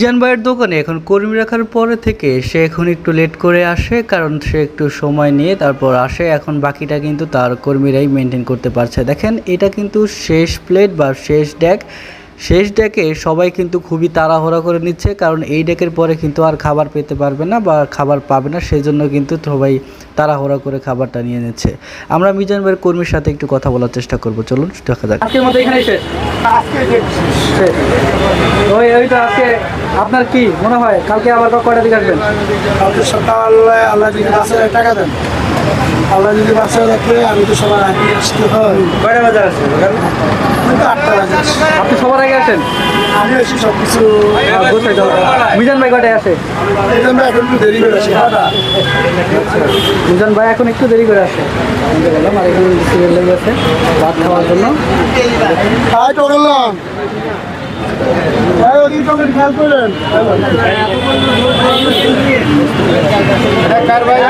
মিজান ভাইয়ের দোকানে এখন কর্মী রাখার পরে থেকে সে এখন একটু লেট করে আসে কারণ সে একটু সময় নিয়ে তারপর আসে। এখন বাকিটা কিন্তু তার কর্মীরাই মেনটেন করতে পারছে। দেখেন এটা কিন্তু শেষ প্লেট বা শেষ ডেক শেষ ডেকে সবাই কিন্তু খুবই তাড়াহুড়া করে নিচ্ছে কারণ এই ডেকের পরে কিন্তু আর খাবার পেতে পারবে না বা খাবার পাবে না সেই জন্য কিন্তু সবাই তাড়াহুড়া করে খাবারটা নিয়ে নিচ্ছে। আমরা মিজান ভাইয়ের কর্মীর সাথে একটু কথা বলার চেষ্টা করব। চলুন দেখা যাক। আজকের মতো এখানে শেষ। শেষ। ওই ওইটা আজকে আপনার কি মনে হয় কালকে আবার কয়টা দিকে আসবেন? কালকে সকাল আল্লাহ যদি বাসে টাকা দেন। আল্লাহ যদি বাসে রাখলে আমি তো সবার আগে আসতে হয়। কয়টা বাজার আমি তো আটটা বাজে আপনি সবার আগে আসেন? আমি এসে সব কিছু মিজান ভাই কয়টায় আসে? এই জন্য এখন একটু দেরি করে আসি মিজান ভাই এখন একটু দেরি করে আসে। বললাম আর এখানে সিরিয়াল লেগে আছে ভাত খাওয়ার জন্য টোকেন খেয়াল করলেন কার ভাই?